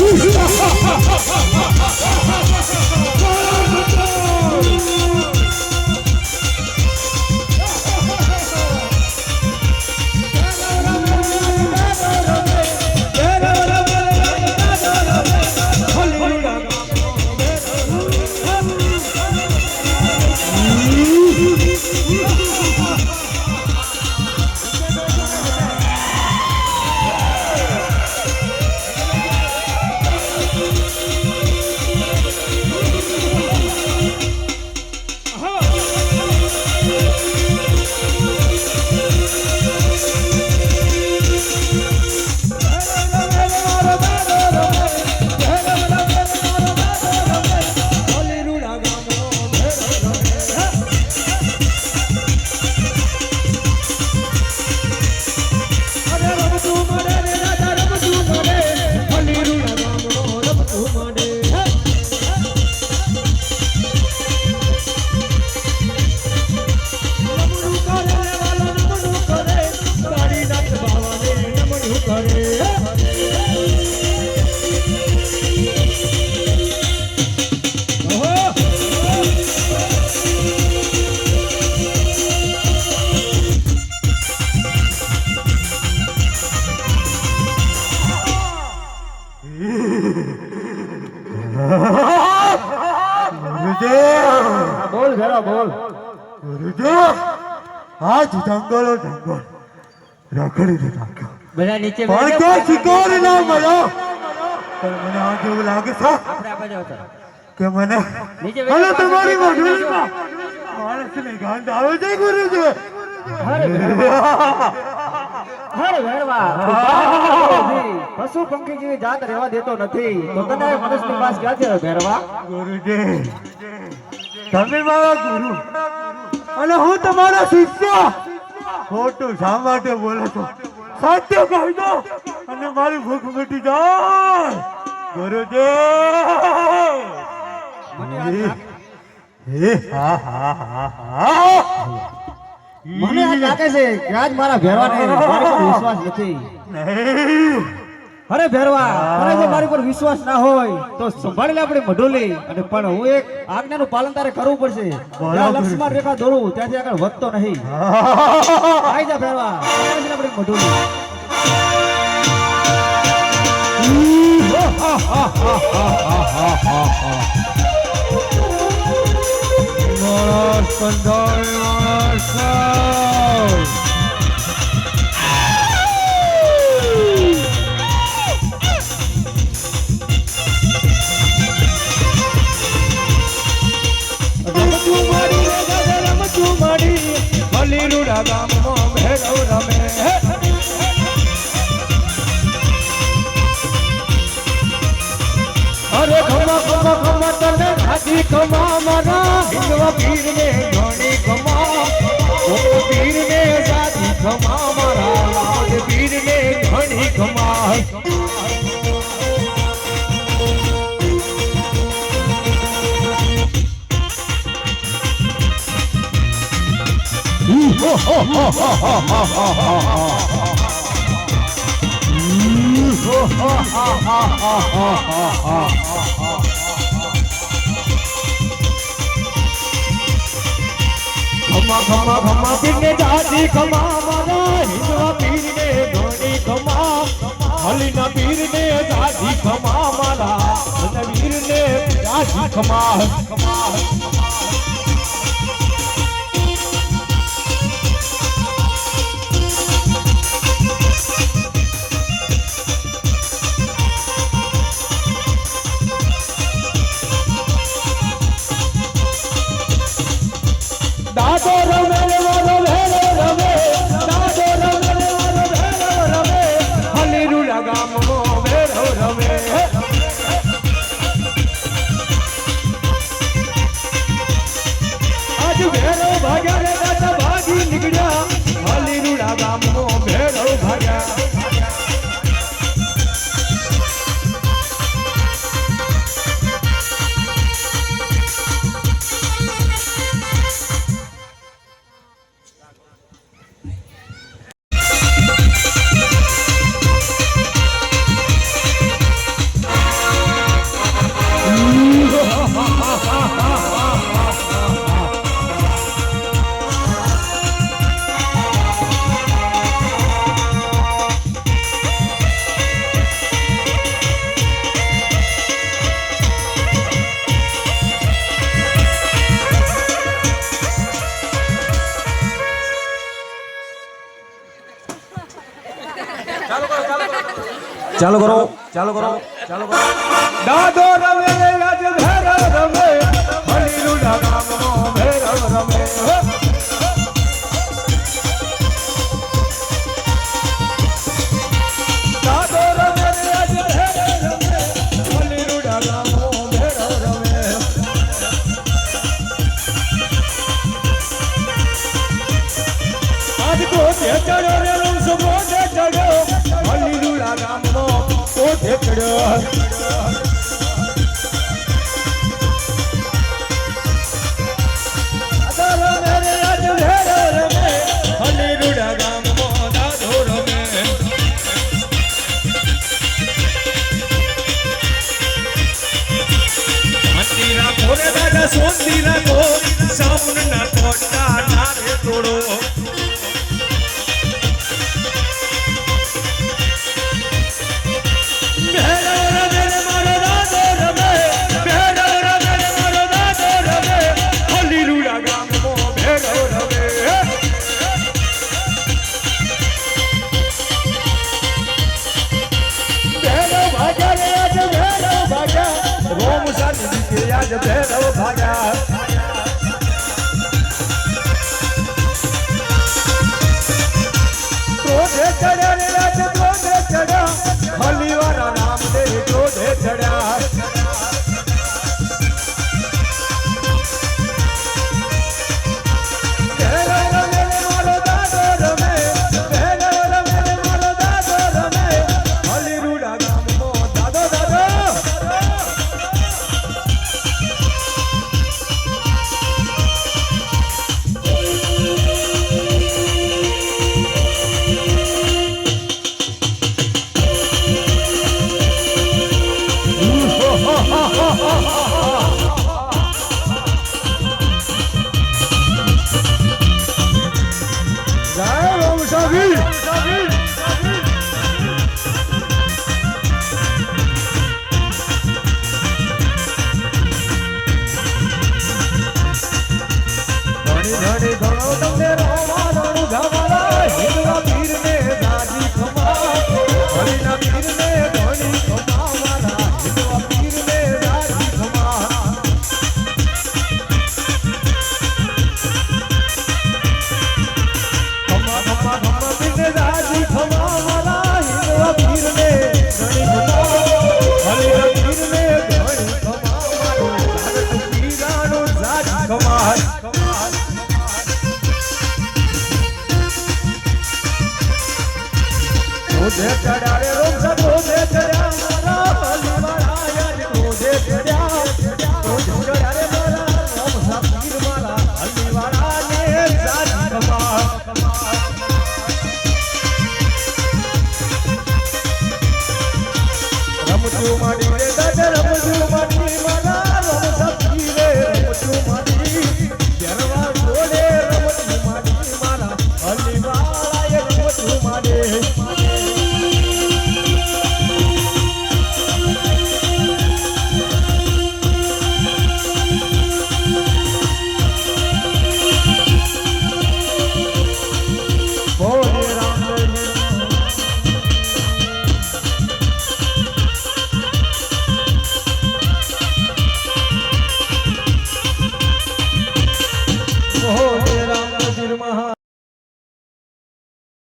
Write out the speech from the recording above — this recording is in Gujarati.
哈哈哈哈哈 બોલ. ગુરુદેવ આજ જંગલો જંગલ. રખડી નાખ્યો બધા નીચે પણ તો શિકાર ના મળ્યો પણ મને આ જેવું લાગે છે કે મને મને તમારી આવે છે ભેરવા પશુ પંખી જેવી જાત રહેવા દેતો નથી. તો તને મનુષ્યની પાસ ક્યાં છે ભેરવા? ગુરુજી. તમે મારા ગુરુ. અને હું તમારો શિષ્ય. ખોટું શા માટે બોલો છો? સાચું કહી દો. અને મારી ભૂખ મિટી જાય. ગુરુજી. હા હા હા હા. મને આ લાગે છે કે આજ મારા ભેરવાને મારી પર વિશ્વાસ નથી. અરે ભેરવા તને જો મારી પર વિશ્વાસ ના હોય તો સંભાળી લે આપણી મઢોલી. અને પણ હું એક આજ્ઞાનું પાલન તારે કરવું પડશે. લક્ષ્મણ રેખા દોરું ત્યાંથી આગળ વધતો નહીં. આવી જા ભેરવા આપણી મઢોલી. માણસ કંધાય માણસ હલીરુડા ગામમાં ભેરવ રમે અરે ખમા ખમા ખમા તને હાથી કમા મારા હિંદવા પીર ને ઘણી ખમા ઓ પીર ને જાતી ખમા મારા લાડ પીર ને ઘણી ખમા ખમા ખમા ખમા પીને જાજી ખમા મારા હિંદવા પીરને ખમા હલીના પીરને જાજી ખમા મારા અને વીર ને ખમા ખમા ચાલુ કરો. ચાલુ કરો. ચાલુ કરો. દાદો રમે રાજ ધર રમે મણીનું ઢાકામો ભેરવ રમે. દાદો રમે રાજ ધર રમે મણીનું ઢાકામો ભેરવ રમે. આજ કો તે ચડો રે ચડ્યો રોમ સારી રીતે આજ ભેરવ ભાગ્યા.